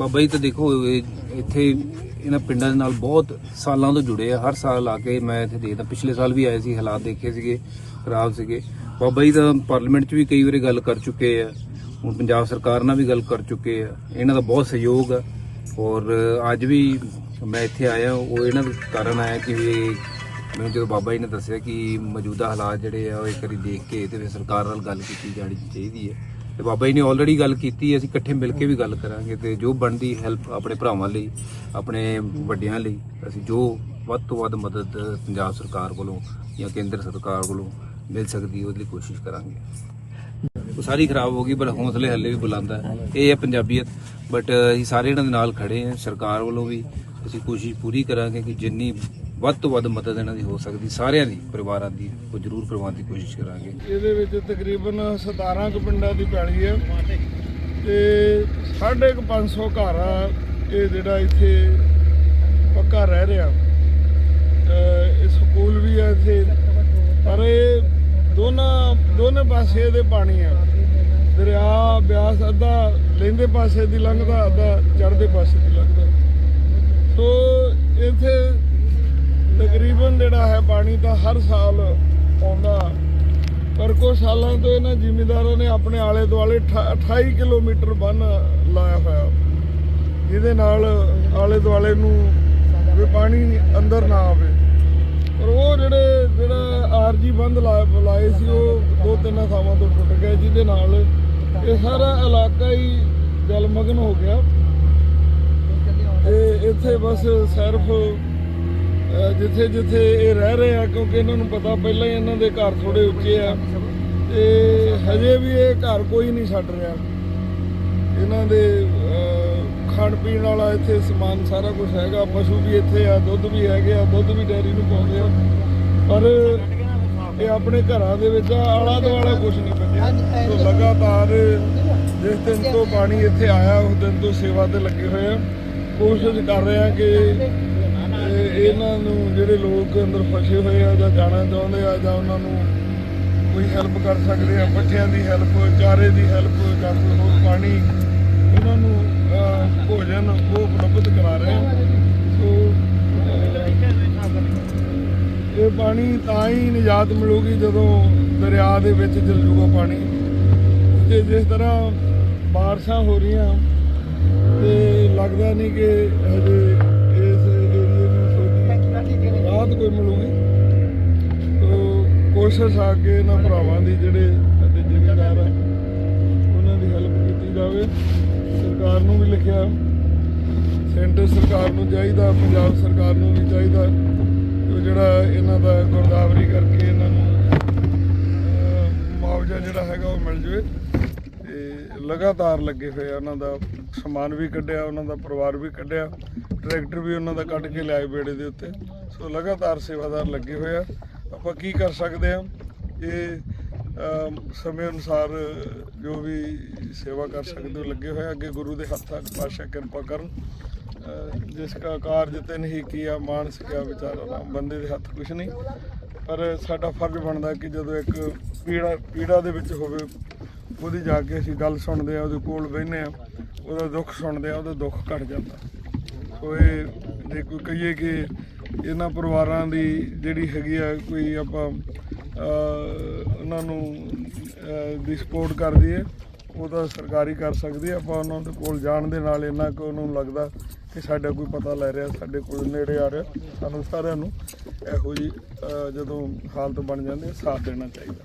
ਬਾਬਾ ਜੀ, ਤਾਂ ਦੇਖੋ, ਇਹ- ਇੱਥੇ ਇਹਨਾਂ ਪਿੰਡਾਂ ਦੇ ਨਾਲ ਬਹੁਤ ਸਾਲਾਂ ਤੋਂ ਜੁੜੇ ਆ। ਹਰ ਸਾਲ ਆ ਕੇ ਮੈਂ ਇੱਥੇ ਦੇਖਦਾ। ਪਿਛਲੇ ਸਾਲ ਵੀ ਆਏ ਸੀ, ਹਾਲਾਤ ਦੇਖੇ ਸੀਗੇ, ਖਰਾਬ ਸੀਗੇ। ਬਾਬਾ ਜੀ ਤਾਂ ਪਾਰਲੀਮੈਂਟ 'ਚ ਵੀ ਕਈ ਵਾਰੀ ਗੱਲ ਕਰ ਚੁੱਕੇ ਆ। ਹੁਣ ਪੰਜਾਬ ਸਰਕਾਰ ਨਾਲ ਵੀ ਗੱਲ ਕਰ ਚੁੱਕੇ ਆ। ਇਹਨਾਂ ਦਾ ਬਹੁਤ ਸਹਿਯੋਗ ਆ। ਔਰ ਅੱਜ ਵੀ ਮੈਂ ਇੱਥੇ ਆਇਆ, ਉਹ ਇਹਨਾਂ ਦੇ ਕਾਰਨ ਆਇਆ ਕਿ ਵੀ ਮੈਨੂੰ ਜਦੋਂ ਬਾਬਾ ਜੀ ਨੇ ਦੱਸਿਆ ਕਿ ਮੌਜੂਦਾ ਹਾਲਾਤ ਜਿਹੜੇ ਆ, ਉਹ ਇੱਕ ਵਾਰੀ ਦੇਖ ਕੇ ਤੇ ਫਿਰ ਸਰਕਾਰ ਨਾਲ ਗੱਲ ਕੀਤੀ ਜਾਣੀ ਚਾਹੀਦੀ ਹੈ ਤੇ ਬਾਬਾ ਜੀ ਨੇ ਆਲਰੇਡੀ ਗੱਲ ਕੀਤੀ, ਅਸੀਂ ਇਕੱਠੇ ਮਿਲ ਕੇ ਵੀ ਗੱਲ ਕਰਾਂਗੇ ਤੇ ਜੋ ਬਣਦੀ ਹੈਲਪ ਆਪਣੇ ਭਰਾਵਾਂ ਲਈ, ਆਪਣੇ ਵੱਡਿਆਂ ਲਈ, ਅਸੀਂ ਜੋ ਵੱਧ ਤੋਂ ਵੱਧ ਮਦਦ ਪੰਜਾਬ ਸਰਕਾਰ ਵੱਲੋਂ ਜਾਂ ਕੇਂਦਰ ਸਰਕਾਰ ਵੱਲੋਂ ਮਿਲ ਸਕਦੀ ਉਹਦੇ ਲਈ ਕੋਸ਼ਿਸ਼ ਕਰਾਂਗੇ। ਉਹ ਸਾਰੀ ਖਰਾਬ ਹੋ ਗਈ, ਪਰ ਹੌਸਲੇ ਹੱਲੇ ਵੀ ਬੁਲੰਦ ਹੈ ਇਹ ਹੈ ਪੰਜਾਬੀਅਤ ਬਟ ਅਸੀਂ ਸਾਰੇ ਇਹਨਾਂ ਦੇ ਨਾਲ ਖੜੇ ਹਾਂ, ਸਰਕਾਰ ਵੱਲੋਂ ਵੀ ਅਸੀਂ ਕੋਸ਼ਿਸ਼ ਪੂਰੀ ਕਰਾਂਗੇ ਕਿ ਜਿੰਨੀ ਵੱਧ ਤੋਂ ਵੱਧ ਮਦਦ ਇਹਨਾਂ ਦੀ ਹੋ ਸਕਦੀ, ਸਾਰਿਆਂ ਦੀ, ਪਰਿਵਾਰਾਂ ਦੀ, ਉਹ ਜ਼ਰੂਰ ਕਰਵਾਉਣ ਦੀ ਕੋਸ਼ਿਸ਼ ਕਰਾਂਗੇ। ਇਹਦੇ ਵਿੱਚ ਤਕਰੀਬਨ 17 ਕੁ ਪਿੰਡਾਂ ਦੀ ਪੈਲੀ ਹੈ ਤੇ 550 ਘਰ ਆ, ਇਹ ਜਿਹੜਾ ਇੱਥੇ ਪੱਕਾ ਰਹਿ ਰਿਹਾ। ਇਹ ਸਕੂਲ ਵੀ ਆ ਇੱਥੇ, ਪਰ ਇਹ ਦੋਨਾਂ, ਦੋਨੇ ਪਾਸੇ ਦੇ ਪਾਣੀ ਆ। ਦਰਿਆ, ਬਿਆਸ, ਅੱਧਾ ਲੈਂਦੇ ਪਾਸੇ ਦੀ ਲੰਘਦਾ, ਅੱਧਾ ਚੜ੍ਹਦੇ ਪਾਸੇ ਦੀ ਲੰਘਦਾ। ਸੋ ਇੱਥੇ ਪਾਣੀ ਤਾਂ ਹਰ ਸਾਲ ਆਉਂਦਾ ਪਰ ਕੁਝ ਸਾਲਾਂ ਤੋਂ ਇਹਨਾਂ ਜ਼ਿਮੀਂਦਾਰਾਂ ਨੇ ਆਪਣੇ ਆਲੇ ਦੁਆਲੇ ਅਠਾ- 28 ਕਿਲੋਮੀਟਰ ਬੰਨ ਲਾਇਆ ਹੋਇਆ। ਜਿਹਦੇ ਨਾਲ ਆਲੇ ਦੁਆਲੇ ਨੂੰ ਵੀ ਪਾਣੀ ਅੰਦਰ ਨਾ ਆਵੇ। ਪਰ ਉਹ ਜਿਹੜੇ ਜਿਹੜਾ ਆਰਜੀ ਬੰਦ ਲਾ- ਲਾਏ ਸੀ, ਉਹ ਦੋ ਤਿੰਨ ਥਾਵਾਂ ਤੋਂ ਟੁੱਟ ਗਏ, ਜਿਹਦੇ ਨਾਲ ਇਹ ਸਾਰਾ ਇਲਾਕਾ ਹੀ ਜਲਮਗਨ ਹੋ ਗਿਆ। ਤੇ ਇੱਥੇ ਬਸ ਸਿਰਫ ਜਿੱਥੇ ਜਿੱਥੇ ਇਹ ਰਹਿ ਰਹੇ ਆ, ਕਿਉਂਕਿ ਇਹਨਾਂ ਨੂੰ ਪਤਾ ਪਹਿਲਾਂ ਹੀ ਇਹਨਾਂ ਦੇ ਘਰ ਥੋੜੇ ਉੱਚੇ ਆ। ਤੇ ਹਜੇ ਵੀ ਇਹ ਘਰ ਕੋਈ ਨਹੀਂ ਛੱਡ ਰਿਹਾ। ਇਹਨਾਂ ਦੇ ਖਾਣ ਪੀਣ ਵਾਲਾ ਇੱਥੇ ਸਮਾਨ ਸਾਰਾ ਕੁਝ ਹੈਗਾ। ਪਸ਼ੂ ਵੀ ਇੱਥੇ ਆ, ਦੁੱਧ ਵੀ ਹੈਗੇ ਆ, ਦੁੱਧ ਵੀ ਡੈਰੀ ਨੂੰ ਪਾਉਂਦੇ ਆ। ਪਰ ਇਹ ਆਪਣੇ ਘਰਾਂ ਦੇ ਵਿੱਚ ਆਲਾ ਦੁਆਲਾ ਕੁਝ ਨਹੀਂ ਬਚਿਆ ਸੋ ਲਗਾਤਾਰ ਜਿਸ ਦਿਨ ਤੋਂ ਪਾਣੀ ਇੱਥੇ ਆਇਆ, ਉਸ ਦਿਨ ਤੋਂ ਸੇਵਾ ਤੇ ਲੱਗੇ ਹੋਏ ਆ। ਕੋਸ਼ਿਸ਼ ਕਰ ਰਹੇ ਆ ਕਿ ਇਹਨਾਂ ਨੂੰ ਜਿਹੜੇ ਲੋਕ ਅੰਦਰ ਫਸੇ ਹੋਏ ਆ ਜਾਂ ਜਾਣਾ ਚਾਹੁੰਦੇ ਆ ਜਾਂ ਉਹਨਾਂ ਨੂੰ ਕੋਈ ਹੈਲਪ ਕਰ ਸਕਦੇ ਆ ਬੱਚਿਆਂ ਦੀ ਹੈਲਪ ਚਾਰੇ ਦੀ ਹੈਲਪ ਜਾਂ ਕੋਈ ਹੋਰ ਪਾਣੀ, ਇਹਨਾਂ ਨੂੰ ਭੋਜਨ ਉਹ ਉਪਲਬਧ ਕਰਾ ਰਹੇ ਆ। ਸੋ, ਇਹ ਪਾਣੀ ਤਾਂ ਹੀ ਨਿਜਾਤ ਮਿਲੂਗੀ ਜਦੋਂ ਦਰਿਆ ਦੇ ਵਿੱਚ ਚਲ ਜੂਗਾ ਪਾਣੀ। ਤੇ ਜਿਸ ਤਰ੍ਹਾਂ ਬਾਰਿਸ਼ਾਂ ਹੋ ਰਹੀਆਂ ਤੇ ਲੱਗਦਾ ਨਹੀਂ ਕਿ ਹਜੇ ਕੋਸ਼ਿਸ਼ ਆ ਕੇ ਇਹਨਾਂ ਭਰਾਵਾਂ ਦੀ ਜਿਹੜੇ ਸਾਡੇ ਜ਼ਿਮੀਂਦਾਰ ਆ, ਉਹਨਾਂ ਦੀ ਹੈਲਪ ਕੀਤੀ ਜਾਵੇ। ਸਰਕਾਰ ਨੂੰ ਵੀ ਲਿਖਿਆ, ਸੈਂਟਰ ਸਰਕਾਰ ਨੂੰ ਚਾਹੀਦਾ, ਪੰਜਾਬ ਸਰਕਾਰ ਨੂੰ ਵੀ ਚਾਹੀਦਾ ਜਿਹੜਾ ਇਹਨਾਂ ਦਾ ਗੁਰਦਾਵਰੀ ਕਰਕੇ ਇਹਨਾਂ ਨੂੰ ਮੁਆਵਜ਼ਾ ਜਿਹੜਾ ਹੈਗਾ ਉਹ ਮਿਲ ਜਾਵੇ। ਤੇ ਲਗਾਤਾਰ ਲੱਗੇ ਹੋਏ ਆ ਉਹਨਾਂ ਦਾ ਸਮਾਨ ਵੀ ਕੱਢਿਆ, ਉਹਨਾਂ ਦਾ ਪਰਿਵਾਰ ਵੀ ਕੱਢਿਆ, ਟਰੈਕਟਰ ਵੀ ਉਹਨਾਂ ਦਾ ਕੱਢ ਕੇ ਲਿਆਏ ਬੇੜੇ ਦੇ ਉੱਤੇ। ਸੋ ਲਗਾਤਾਰ ਸੇਵਾਦਾਰ ਲੱਗੇ ਹੋਏ ਆ। ਆਪਾਂ ਕੀ ਕਰ ਸਕਦੇ ਆ ਇਹ ਸਮੇਂ ਅਨੁਸਾਰ ਜੋ ਵੀ ਸੇਵਾ ਕਰ ਸਕਦੇ ਹੋ, ਲੱਗੇ ਹੋਏ ਅੱਗੇ ਗੁਰੂ ਦੇ ਹੱਥਾਂ ਪਾਸ਼ਾ ਕਿਰਪਾ ਕਰਨ। ਜਿਸ ਕਾ ਕਾਰਜ ਤੇ ਨਹੀਂ ਕੀਆ, ਮਾਨਸ ਕਿਆ ਵਿਚਾਰਾ ਰਾਮ, ਬੰਦੇ ਦੇ ਹੱਥ ਕੁਛ ਨਹੀਂ। ਪਰ ਸਾਡਾ ਫਰਜ਼ ਬਣਦਾ ਕਿ ਜਦੋਂ ਇੱਕ ਪੀੜਾ ਪੀੜਾ ਦੇ ਵਿੱਚ ਹੋਵੇ, ਉਹਦੀ ਜਾ ਕੇ ਅਸੀਂ ਗੱਲ ਸੁਣਦੇ ਆ ਉਹਦੇ ਕੋਲ ਬਹਿੰਦੇ ਆ ਉਹਦਾ ਦੁੱਖ ਸੁਣਦੇ ਆ ਉਹਦਾ ਦੁੱਖ ਘਟ ਜਾਂਦਾ। ਸੋ ਇਹ ਜੇ ਕੋਈ ਕਹੀਏ ਕਿ ਇਹਨਾਂ ਪਰਿਵਾਰਾਂ ਦੀ ਜਿਹੜੀ ਹੈਗੀ ਆ ਕੋਈ ਆਪਾਂ ਉਹਨਾਂ ਨੂੰ ਦੀ ਸਪੋਰਟ ਕਰਦੀ ਹੈ, ਉਹ ਤਾਂ ਸਰਕਾਰੀ ਕਰ ਸਕਦੀ ਹੈ। ਆਪਾਂ ਉਹਨਾਂ ਦੇ ਕੋਲ ਜਾਣ ਦੇ ਨਾਲ ਇੰਨਾ ਕੁ ਉਹਨੂੰ ਲੱਗਦਾ ਕਿ ਸਾਡਾ ਕੋਈ ਪਤਾ ਲੈ ਰਿਹਾ, ਸਾਡੇ ਕੋਲ ਨੇੜੇ ਆ ਰਿਹਾ, ਸਾਨੂੰ ਸਾਰਿਆਂ ਨੂੰ ਇਹੋ ਜੀ ਜਦੋਂ ਹਾਲਤ ਬਣ ਜਾਂਦੀ ਹੈ, ਸਾਥ ਦੇਣਾ ਚਾਹੀਦਾ।